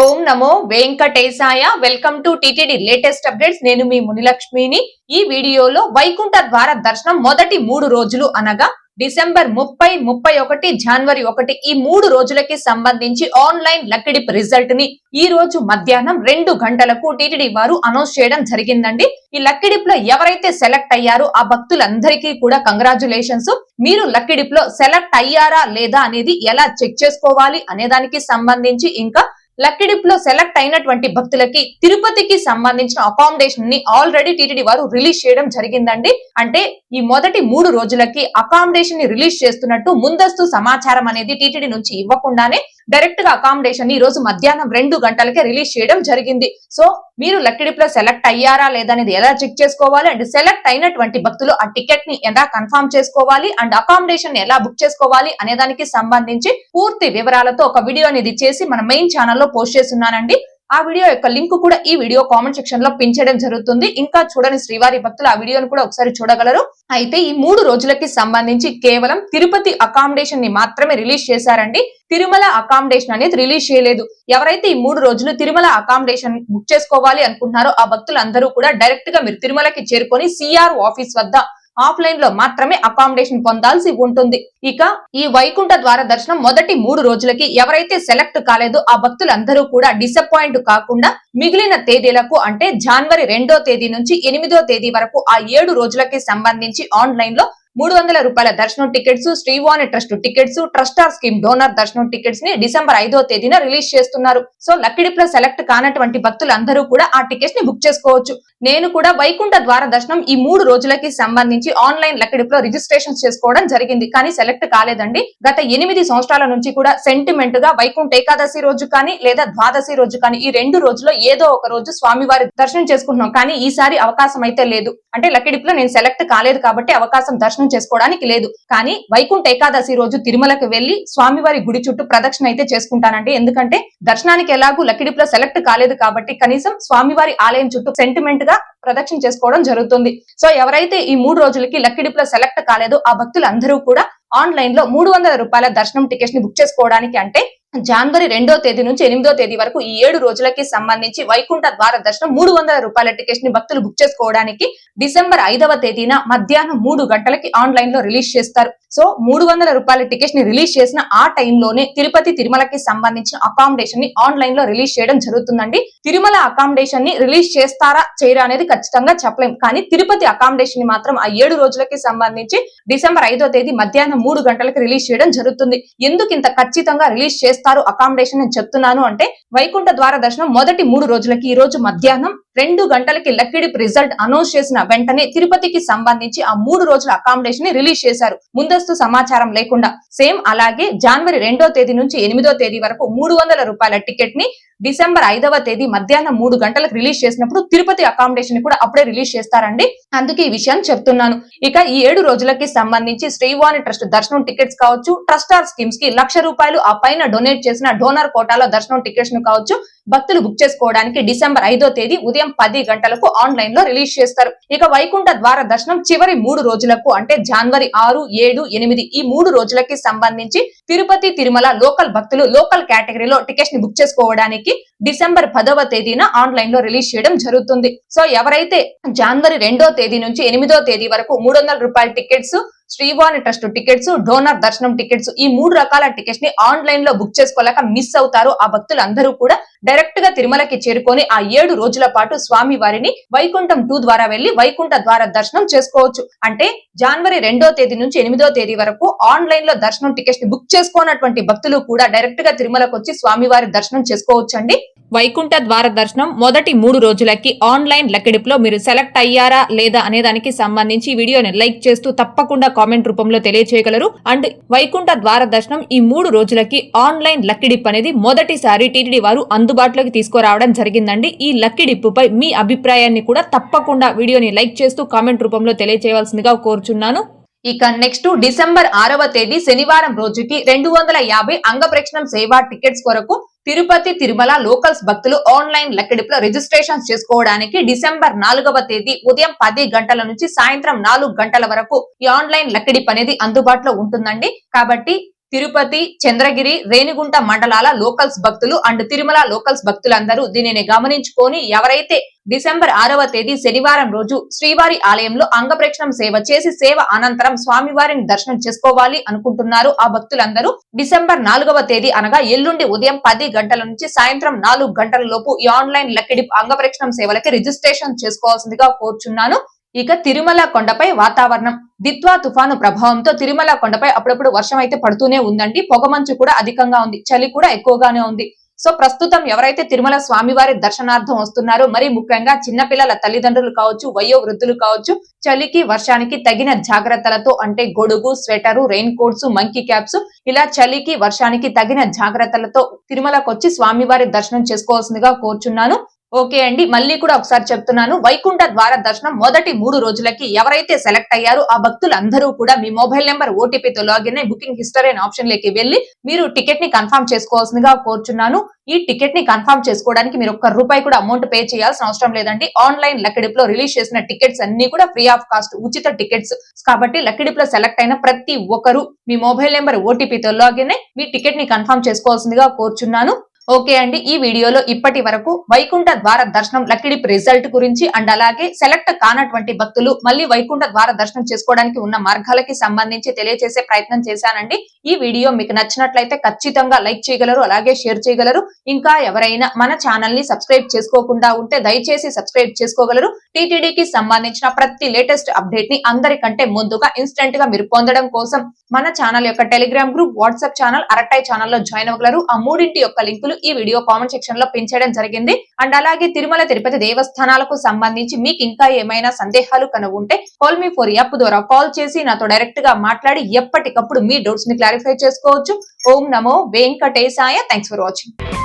ఓం నమో వెంకటేశాయ. Welcome to TTD latest updates నేను మీ మునిలక్ష్మిని. ఈ వీడియోలో వైకుంఠ ద్వార దర్శనం మొదటి మూడు రోజులు అనగా డిసెంబర్ ముప్పై ముప్పై ఒకటి జనవరి ఒకటి ఈ మూడు రోజులకి సంబంధించి ఆన్లైన్ లక్కిడిప్ రిజల్ట్ని ఈ రోజు మధ్యాహ్నం రెండు గంటలకు టిటిడి వారు అనౌన్స్ చేయడం జరిగిందండి. ఈ లక్కిడిప్లో ఎవరైతే సెలెక్ట్ అయ్యారో ఆ భక్తులందరికీ కూడా కంగ్రాచులేషన్స్. మీరు లక్కిడిప్లో సెలెక్ట్ అయ్యారా లేదా అనేది ఎలా చెక్ చేసుకోవాలి అనే దానికి సంబంధించి ఇంకా లక్కిడిప్లో సెలెక్ట్ అయినటువంటి భక్తులకి తిరుపతికి సంబంధించిన అకామిడేషన్ని ఆల్రెడీ టీటీడీ వారు రిలీజ్ చేయడం జరిగిందండి. అంటే ఈ మొదటి మూడు రోజులకి అకామిడేషన్ని రిలీజ్ చేస్తున్నట్టు ముందస్తు సమాచారం అనేది టీటీడీ నుంచి ఇవ్వకుండానే డైరెక్ట్గా అకామిడేషన్ని ఈ రోజు మధ్యాహ్నం రెండు గంటలకే రిలీజ్ చేయడం జరిగింది. సో మీరు లక్కిడిప్ సెలెక్ట్ అయ్యారా లేదా అనేది ఎలా చెక్ చేసుకోవాలి? అండ్ సెలెక్ట్ అయినటువంటి భక్తులు ఆ టికెట్ని ఎలా కన్ఫర్మ్ చేసుకోవాలి? అండ్ అకామిడేషన్ ఎలా బుక్ చేసుకోవాలి? అనే దానికి సంబంధించి పూర్తి వివరాలతో ఒక వీడియో అనేది చేసి మన మెయిన్ ఛానల్లో పోస్ట్ చేస్తున్నానండి. ఆ వీడియో యొక్క లింక్ కూడా ఈ వీడియో కామెంట్ సెక్షన్లో పిన్ చేయడం జరుగుతుంది. ఇంకా చూడని శ్రీవారి భక్తులు ఆ వీడియోను కూడా ఒకసారి చూడగలరు. అయితే ఈ మూడు రోజులకి సంబంధించి కేవలం తిరుపతి అకామిడేషన్ని మాత్రమే రిలీజ్ చేశారండి. తిరుమల అకామిడేషన్ అనేది రిలీజ్ చేయలేదు. ఎవరైతే ఈ మూడు రోజులు తిరుమల అకామిడేషన్ బుక్ చేసుకోవాలి అనుకుంటున్నారో ఆ భక్తులందరూ కూడా డైరెక్ట్గా మీరు తిరుమలకి చేరుకొని సిఆర్ ఆఫీస్ వద్ద ఆఫ్లైన్లో మాత్రమే అకామిడేషన్ పొందాల్సి ఉంటుంది. ఇక ఈ వైకుంఠ ద్వార దర్శనం మొదటి మూడు రోజులకి ఎవరైతే సెలెక్ట్ కాలేదో ఆ భక్తులందరూ కూడా డిసప్పాయింట్ కాకుండా మిగిలిన తేదీలకు అంటే జనవరి రెండో తేదీ నుంచి ఎనిమిదో తేదీ వరకు ఆ ఏడు రోజులకి సంబంధించి ఆన్లైన్లో మూడు వందల రూపాయల దర్శనం టికెట్స్ శ్రీవాణి ట్రస్ట్ టికెట్స్ ట్రస్టార్ స్కీమ్ డోనర్ దర్శనం టికెట్స్ని డిసెంబర్ ఐదో తేదీన రిలీజ్ చేస్తున్నారు. సో లక్కిడిప్ సెలెక్ట్ కానటువంటి భక్తులందరూ కూడా ఆ టికెట్స్ని బుక్ చేసుకోవచ్చు. నేను కూడా వైకుంఠ ద్వార దర్శనం ఈ మూడు రోజులకి సంబంధించి ఆన్లైన్ లక్కిడిప్లో రిజిస్ట్రేషన్ చేసుకోవడం జరిగింది. కానీ సెలెక్ట్ కాలేదండి. గత ఎనిమిది సంవత్సరాల నుంచి కూడా సెంటిమెంట్గా వైకుంఠ ఏకాదశి రోజు కానీ లేదా ద్వాదశి రోజు కానీ ఈ రెండు రోజుల్లో ఏదో ఒక రోజు స్వామివారి దర్శనం చేసుకుంటున్నాం. కానీ ఈసారి అవకాశం అయితే లేదు. అంటే లక్కిడిప్లో నేను సెలెక్ట్ కాలేదు కాబట్టి అవకాశం దర్శనం చేసుకోవడానికి లేదు. కానీ వైకుంఠ ఏకాదశి రోజు తిరుమలకు వెళ్ళి స్వామివారి గుడి చుట్టూ ప్రదక్షిణ అయితే చేసుకుంటానండి. ఎందుకంటే దర్శనానికి ఎలాగూ లక్కిడిప్లో సెలెక్ట్ కాలేదు కాబట్టి కనీసం స్వామివారి ఆలయం చుట్టూ సెంటిమెంట్గా ప్రదక్షిణ చేసుకోవడం జరుగుతుంది. సో ఎవరైతే ఈ మూడు రోజులకి లక్కిడిప్లో సెలెక్ట్ కాలేదో ఆ భక్తులందరూ కూడా ఆన్లైన్లో మూడు వందల రూపాయల దర్శనం టికెట్స్ని బుక్ చేసుకోవడానికి అంటే జనవరి రెండో తేదీ నుంచి ఎనిమిదో తేదీ వరకు ఈ ఏడు రోజులకి సంబంధించి వైకుంఠ ద్వార దర్శనం మూడు వందల రూపాయల టికెట్ని భక్తులు బుక్ చేసుకోవడానికి డిసెంబర్ ఐదవ తేదీన మధ్యాహ్నం మూడు గంటలకి ఆన్లైన్లో రిలీజ్ చేస్తారు. సో మూడు వందల రూపాయల టికెట్ని రిలీజ్ చేసిన ఆ టైంలోనే తిరుపతి తిరుమలకి సంబంధించిన అకామిడేషన్ని ఆన్లైన్లో రిలీజ్ చేయడం జరుగుతుందండి. తిరుమల అకామిడేషన్ని రిలీజ్ చేస్తారా చేయరా అనేది ఖచ్చితంగా చెప్పలేం. కానీ తిరుపతి అకామిడేషన్ని మాత్రం ఆ ఏడు రోజులకి సంబంధించి డిసెంబర్ ఐదో తేదీ మధ్యాహ్నం మూడు గంటలకు రిలీజ్ చేయడం జరుగుతుంది. ఎందుకు ఇంత ఖచ్చితంగా రిలీజ్ చేస్తారు? అకామిడేషన్ నేను చెప్తున్నాను అంటే వైకుంఠ ద్వార దర్శనం మొదటి మూడు రోజులకి ఈ రోజు మధ్యాహ్నం రెండు గంటలకి లక్కిడిప్ రిజల్ట్ అనౌన్స్ చేసిన వెంటనే తిరుపతికి సంబంధించి ఆ మూడు రోజుల అకామిడేషన్ని రిలీజ్ చేశారు. ముందస్తు సమాచారం లేకుండా. సేమ్ అలాగే జనవరి రెండో తేదీ నుంచి ఎనిమిదో తేదీ వరకు మూడు వందల రూపాయల టికెట్ని డిసెంబర్ ఐదవ తేదీ మధ్యాహ్నం మూడు గంటలకు రిలీజ్ చేసినప్పుడు తిరుపతి అకామిడేషన్ కూడా అప్పుడే రిలీజ్ చేస్తారండి. అందుకే ఈ విషయాన్ని చెప్తున్నాను. ఇక ఈ ఏడు రోజులకి సంబంధించి శ్రీవాణి ట్రస్ట్ దర్శనం టికెట్స్ కావచ్చు ట్రస్టార్ స్కీమ్స్కి లక్ష రూపాయలు ఆ పైన డొనేట్ చేసిన డోనర్ కోటాలో దర్శనం టికెట్స్ను కావచ్చు భక్తులు బుక్ చేసుకోవడానికి డిసెంబర్ ఐదో తేదీ ఉదయం పది గంటలకు ఆన్లైన్లో రిలీజ్ చేస్తారు. ఇక వైకుంఠ ద్వార దర్శనం చివరి మూడు రోజులకు అంటే జనవరి ఆరు ఏడు ఎనిమిది ఈ మూడు రోజులకి సంబంధించి తిరుపతి తిరుమల లోకల్ భక్తులు లోకల్ కేటగిరీలో టికెట్స్ని బుక్ చేసుకోవడానికి డిసెంబర్ పదవ తేదీన ఆన్లైన్లో రిలీజ్ చేయడం జరుగుతుంది. సో ఎవరైతే జనవరి రెండో తేదీ నుంచి ఎనిమిదో తేదీ వరకు మూడు వందల రూపాయల tickets Srivani trust tickets donor దర్శనం టికెట్స్ ఈ మూడు రకాల టికెట్స్ని ఆన్లైన్లో బుక్ చేసుకోలేక మిస్ అవుతారు. ఆ భక్తులందరూ కూడా డైరెక్ట్గా తిరుమలకి చేరుకొని ఆ ఏడు రోజుల పాటు స్వామి వారిని వైకుంఠం టూ ద్వారా వెళ్ళి వైకుంఠ ద్వార దర్శనం చేసుకోవచ్చు. అంటే జనవరి రెండో తేదీ నుంచి ఎనిమిదో తేదీ వరకు ఆన్లైన్లో దర్శనం టికెట్స్ని బుక్ చేసుకోనటువంటి భక్తులు కూడా డైరెక్ట్గా తిరుమలకు వచ్చి స్వామివారి దర్శనం చేసుకోవచ్చు అండి వైకుంఠ ద్వార దర్శనం మొదటి మూడు రోజులకి ఆన్లైన్ లెక్కెడిపులో మీరు సెలెక్ట్ అయ్యారా లేదా అనేదానికి సంబంధించి వీడియోని లైక్ చేస్తూ తప్పకుండా కామెంట్ రూపంలో తెలియచేయగలరు. అండ్ వైకుంఠ ద్వార దర్శనం ఈ మూడు రోజులకి ఆన్లైన్ లక్కిడిప్ అనేది మొదటిసారి టీటీడీ వారు అందుబాటులోకి తీసుకురావడం జరిగిందండి. ఈ లక్కిడిప్పుపై మీ అభిప్రాయాన్ని కూడా తప్పకుండా వీడియోని లైక్ చేస్తూ కామెంట్ రూపంలో తెలియచేయవలసిందిగా కోరుచున్నాను. ఇక నెక్స్ట్ డిసెంబర్ ఆరవ తేదీ శనివారం రోజుకి రెండు వందల యాభై అంగప్రక్షణం సేవా టికెట్స్ కొరకు తిరుపతి తిరుమల లోకల్స్ భక్తులు ఆన్లైన్ లెక్కడిపులో రిజిస్ట్రేషన్ చేసుకోవడానికి డిసెంబర్ నాలుగవ తేదీ ఉదయం పది గంటల నుంచి సాయంత్రం నాలుగు గంటల వరకు ఈ ఆన్లైన్ లెక్కడిప్ అనేది అందుబాటులో ఉంటుందండి. కాబట్టి తిరుపతి చంద్రగిరి రేణిగుంట మండలాల లోకల్స్ భక్తులు అండ్ తిరుమల లోకల్స్ భక్తులందరూ దీనిని గమనించుకొని ఎవరైతే డిసెంబర్ ఆరవ తేదీ శనివారం రోజు శ్రీవారి ఆలయంలో అంగప్రక్షణం సేవ చేసి సేవ అనంతరం స్వామివారిని దర్శనం చేసుకోవాలి అనుకుంటున్నారు ఆ భక్తులందరూ డిసెంబర్ నాలుగవ తేదీ అనగా ఎల్లుండి ఉదయం పది గంటల నుంచి సాయంత్రం నాలుగు గంటల లోపు ఈ ఆన్లైన్ లక్కిడి అంగప్రక్షణం సేవలకి రిజిస్ట్రేషన్ చేసుకోవాల్సిందిగా కోరుచున్నాను. ఇక తిరుమల కొండపై వాతావరణం. దిత్వా తుఫాను ప్రభావంతో తిరుమల కొండపై అప్పుడప్పుడు వర్షం అయితే పడుతూనే ఉందండి. పొగమంచు కూడా అధికంగా ఉంది. చలి కూడా ఎక్కువగానే ఉంది. సో ప్రస్తుతం ఎవరైతే తిరుమల స్వామివారి దర్శనార్థం వస్తున్నారో మరి ముఖ్యంగా చిన్నపిల్లల తల్లిదండ్రులు కావచ్చు వయో వృద్ధులు కావచ్చు చలికి వర్షానికి తగిన జాగ్రత్తలతో అంటే గొడుగు sweater rain coats monkey caps ఇలా చలికి వర్షానికి తగిన జాగ్రత్తలతో తిరుమలకు వచ్చి స్వామివారి దర్శనం చేసుకోవాల్సిందిగా కోరుచున్నాను. ఓకే అండి మళ్ళీ కూడా ఒకసారి చెప్తున్నాను. వైకుంఠ ద్వార దర్శనం మొదటి మూడు రోజులకి ఎవరైతే సెలెక్ట్ అయ్యారో ఆ భక్తులందరూ కూడా మీ మొబైల్ నెంబర్ ఓటీపీతో లాగిన్ అయి బుకింగ్ హిస్టరీ అనే ఆప్షన్లోకి వెళ్ళి మీరు టికెట్ని కన్ఫర్మ్ చేసుకోవాల్సిందిగా కోరుచున్నాను. ఈ టికెట్ని కన్ఫర్మ్ చేసుకోవడానికి మీరు ఒక్క రూపాయి కూడా అమౌంట్ పే చేయాల్సిన అవసరం లేదండి. ఆన్లైన్ లక్కడిప్లో రిలీజ్ చేసిన టికెట్స్ అన్ని కూడా ఫ్రీ ఆఫ్ కాస్ట్ ఉచిత టికెట్స్. కాబట్టి లక్కడిప్లో సెలెక్ట్ అయిన ప్రతి ఒక్కరు మీ మొబైల్ నెంబర్ ఓటీపీతో లాగిన్ అయి మీ టికెట్ని కన్ఫర్మ్ చేసుకోవాల్సిందిగా కోరుచున్నాను. ఓకే అండి ఈ వీడియోలో ఇప్పటి వరకు వైకుంఠ ద్వార దర్శనం లక్కిడిప్ రిజల్ట్ గురించి అండ్ అలాగే సెలెక్ట్ కానటువంటి భక్తులు మళ్ళీ వైకుంఠ ద్వార దర్శనం చేసుకోవడానికి ఉన్న మార్గాలకి సంబంధించి తెలియజేసే ప్రయత్నం చేశానండి. ఈ వీడియో మీకు నచ్చినట్లయితే ఖచ్చితంగా లైక్ చేయగలరు అలాగే షేర్ చేయగలరు. ఇంకా ఎవరైనా మన ఛానల్ని సబ్స్క్రైబ్ చేసుకోకుండా ఉంటే దయచేసి సబ్స్క్రైబ్ చేసుకోగలరు. టీటీడీకి సంబంధించిన ప్రతి లేటెస్ట్ అప్డేట్ని అందరికంటే ముందుగా ఇన్స్టెంట్గా మీరు పొందడం కోసం మన ఛానల్ యొక్క Telegram group WhatsApp channel Arattai ఛానల్లో జాయిన్ అవ్వగలరు. ఆ మూడింటి యొక్క లింకులు ఈ వీడియో కామెంట్ సెక్షన్లో పెంచడం జరిగింది. అండ్ అలాగే తిరుమల తిరుపతి దేవస్థానాలకు సంబంధించి మీకు ఇంకా ఏమైనా సందేహాలు కనుక ఉంటే కాల్ మీ ఫోర్ యాప్ ద్వారా కాల్ చేసి నాతో డైరెక్ట్గా మాట్లాడి ఎప్పటికప్పుడు మీ డౌట్స్ని క్లారిఫై చేసుకోవచ్చు. ఓం నమో వెంకటేశాయ. Thanks for watching